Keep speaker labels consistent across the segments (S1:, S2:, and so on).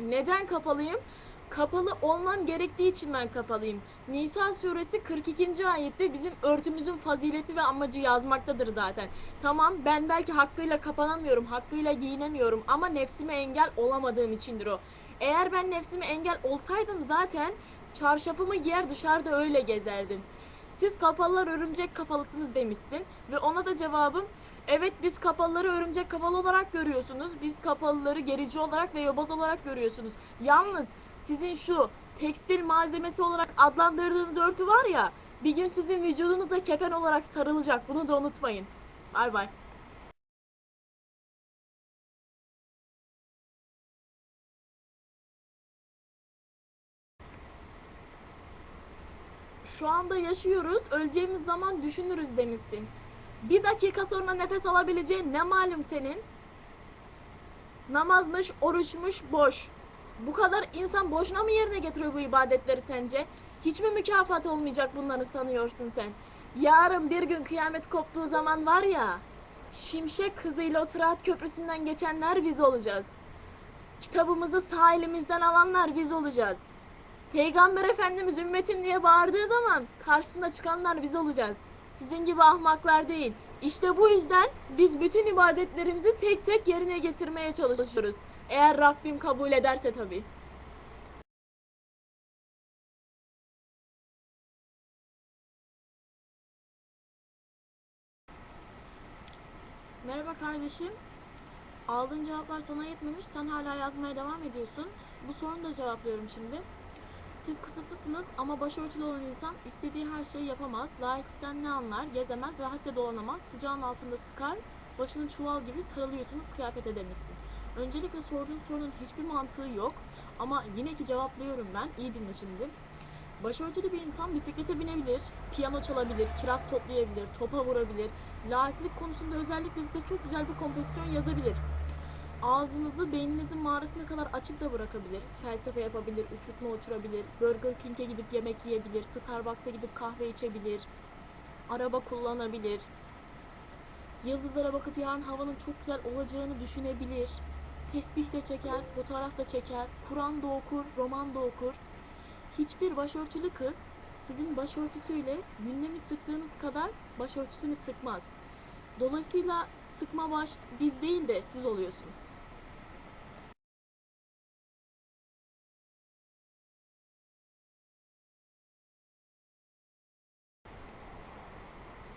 S1: Neden kapalıyım? Kapalı olmam gerektiği için ben kapalıyım. Nisa suresi 42. ayette bizim örtümüzün fazileti ve amacı yazmaktadır zaten. Tamam ben belki hakkıyla kapanamıyorum, hakkıyla giyinemiyorum ama nefsime engel olamadığım içindir o. Eğer ben nefsime engel olsaydım zaten çarşafımı giyer dışarıda öyle gezerdim. Siz kapalılar örümcek kapalısınız demişsin ve ona da cevabım evet biz kapalıları örümcek kapalı olarak görüyorsunuz. Biz kapalıları gerici olarak ve yobaz olarak görüyorsunuz. Yalnız sizin şu tekstil malzemesi olarak adlandırdığınız örtü var ya bir gün sizin vücudunuza kefen olarak sarılacak. Bunu da unutmayın. Bay bay. Şu anda yaşıyoruz, öleceğimiz zaman düşünürüz demişsin. Bir dakika sonra nefes alabileceğin ne malum senin? Namazmış, oruçmuş, boş. Bu kadar insan boşuna mı yerine getiriyor bu ibadetleri sence? Hiç mi mükafat olmayacak bunları sanıyorsun sen? Yarın bir gün kıyamet koptuğu zaman var ya, şimşek hızıyla o sıraat köprüsünden geçenler biz olacağız. Kitabımızı sağ elimizden alanlar biz olacağız. Peygamber Efendimiz ümmetim diye bağırdığı zaman karşısında çıkanlar biz olacağız. Sizin gibi ahmaklar değil. İşte bu yüzden biz bütün ibadetlerimizi tek tek yerine getirmeye çalışıyoruz. Eğer Rabbim kabul ederse tabii. Merhaba kardeşim. Aldığın cevaplar sana yetmemiş. Sen hala yazmaya devam ediyorsun. Bu sorunu da cevaplıyorum şimdi. Siz kısıtlısınız ama başörtülü olan insan istediği her şeyi yapamaz. Layıklıktan ne anlar, gezemez, rahatça dolanamaz, sıcağın altında sıkar, başını çuval gibi sarılıyorsunuz kıyafet edemişsin. Öncelikle sorduğun sorunun hiçbir mantığı yok ama yine ki cevaplıyorum ben. İyi dinle şimdi. Başörtülü bir insan bisiklete binebilir, piyano çalabilir, kiraz toplayabilir, topa vurabilir. Layıklık konusunda özellikle size çok güzel bir kompozisyon yazabilir. Ağzınızı beyninizin mağarasına kadar açık da bırakabilir. Felsefe yapabilir, uçurtma uçurabilir, Burger King'e gidip yemek yiyebilir, Starbucks'a gidip kahve içebilir, araba kullanabilir. Yıldızlara bakıp yarın havanın çok güzel olacağını düşünebilir. Tesbih de çeker, fotoğraf da çeker, Kur'an da okur, roman da okur. Hiçbir başörtülü kız sizin başörtüsüyle gündemi sıktığınız kadar başörtüsünü sıkmaz. Dolayısıyla sıkma baş biz değil de siz oluyorsunuz.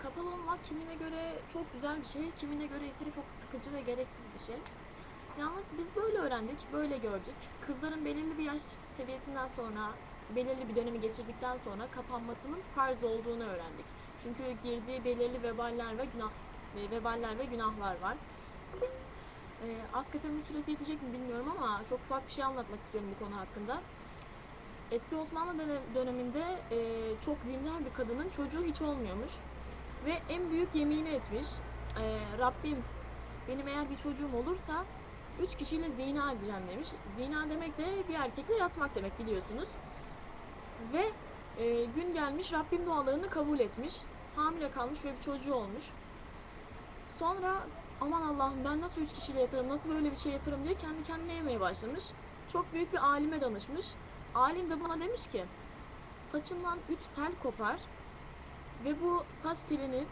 S1: Kapalı olmak kimine göre çok güzel bir şey, kimine göre ise çok sıkıcı ve gereksiz bir şey. Yalnız biz böyle öğrendik, böyle gördük. Kızların belirli bir yaş seviyesinden sonra, belirli bir dönemi geçirdikten sonra kapanmasının farz olduğunu öğrendik. Çünkü girdiği belirli veballer ve günah e, veballer ve günahlar var. E, Askatörümün süresi yetecek mi bilmiyorum ama çok ufak bir şey anlatmak istiyorum bu konu hakkında. Eski Osmanlı dönem- döneminde e, çok dindar bir kadının çocuğu hiç olmuyormuş. Ve en büyük yeminini etmiş. E, Rabbim benim eğer bir çocuğum olursa üç kişiyle zina edeceğim demiş. Zina demek de bir erkekle yatmak demek biliyorsunuz. Ve e, gün gelmiş Rabbim dualarını kabul etmiş. Hamile kalmış ve bir çocuğu olmuş. Sonra aman Allah'ım ben nasıl üç kişiyle yatarım, nasıl böyle bir şey yaparım diye kendi kendine yemeye başlamış. Çok büyük bir alime danışmış. Alim de buna demiş ki saçından üç tel kopar ve bu saç telini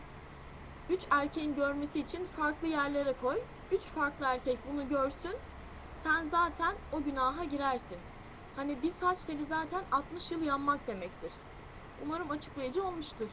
S1: üç erkeğin görmesi için farklı yerlere koy. Üç farklı erkek bunu görsün. Sen zaten o günaha girersin. Hani bir saç teli zaten 60 yıl yanmak demektir. Umarım açıklayıcı olmuştur.